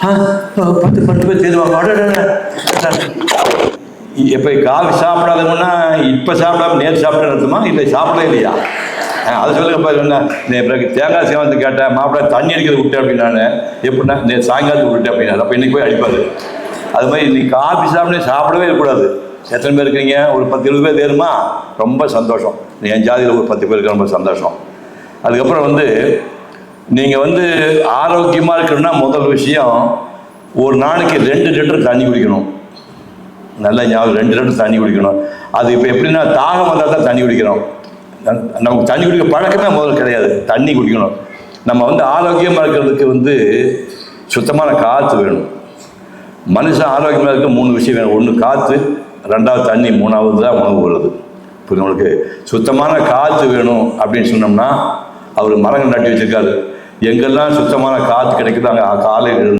பத்து பத்து பேர் தேடுவாங்க இப்போ காஃபி சாப்பிடாதவங்கன்னா இப்போ சாப்பிடாம நேற்று சாப்பிட்டு அர்த்தமா இல்லை சாப்பிடவே இல்லையா? அது சொல்லுங்க பாரு என்ன? பிறகு தேங்காய் சேவந்து கேட்டேன் மாப்பிள்ள தண்ணி அடிக்கிறது விட்டேன் அப்படின்னானு. எப்படின்னா நேற்று சாயங்காலத்துக்கு விட்டேன் அப்படின்னா அப்போ இன்னைக்கு போய் அடிப்பாரு. அது மாதிரி இன்னைக்கு காஃபி சாப்பிட சாப்பிடவே இருக்கக்கூடாது எத்தனை பேர் இருக்கீங்க ஒரு பத்து இருபது பேர் தேருமா? ரொம்ப சந்தோஷம். என் ஜாதியில் ஒரு பத்து பேர் இருக்க ரொம்ப சந்தோஷம். அதுக்கப்புறம் வந்து நீங்கள் வந்து ஆரோக்கியமாக இருக்கணும்னா முதல் விஷயம் ஒரு நாளைக்கு ரெண்டு லிட்டர் தண்ணி குடிக்கணும். நல்ல ஞாபகம் ரெண்டு லிட்டர் தண்ணி குடிக்கணும். அது இப்போ எப்படின்னா தாகம் வந்தால் தான் தண்ணி குடிக்கிறோம் நமக்கு தண்ணி குடிக்க பழக்கமே முதல்ல கிடையாது. தண்ணி குடிக்கணும். நம்ம வந்து ஆரோக்கியமாக இருக்கிறதுக்கு வந்து சுத்தமான காற்று வேணும். மனுஷன் ஆரோக்கியமாக இருக்க மூணு விஷயம் வேணும். ஒன்று காற்று ரெண்டாவது தண்ணி மூணாவது தான் உணவு வருது இப்போ நம்மளுக்கு சுத்தமான காற்று வேணும் அப்படின்னு சொன்னோம்னா அவர் மரங்கள் நட்டி வச்சிருக்காரு. எங்கெல்லாம் சுத்தமான காற்று கிடைக்குதோ அங்கே காலையில்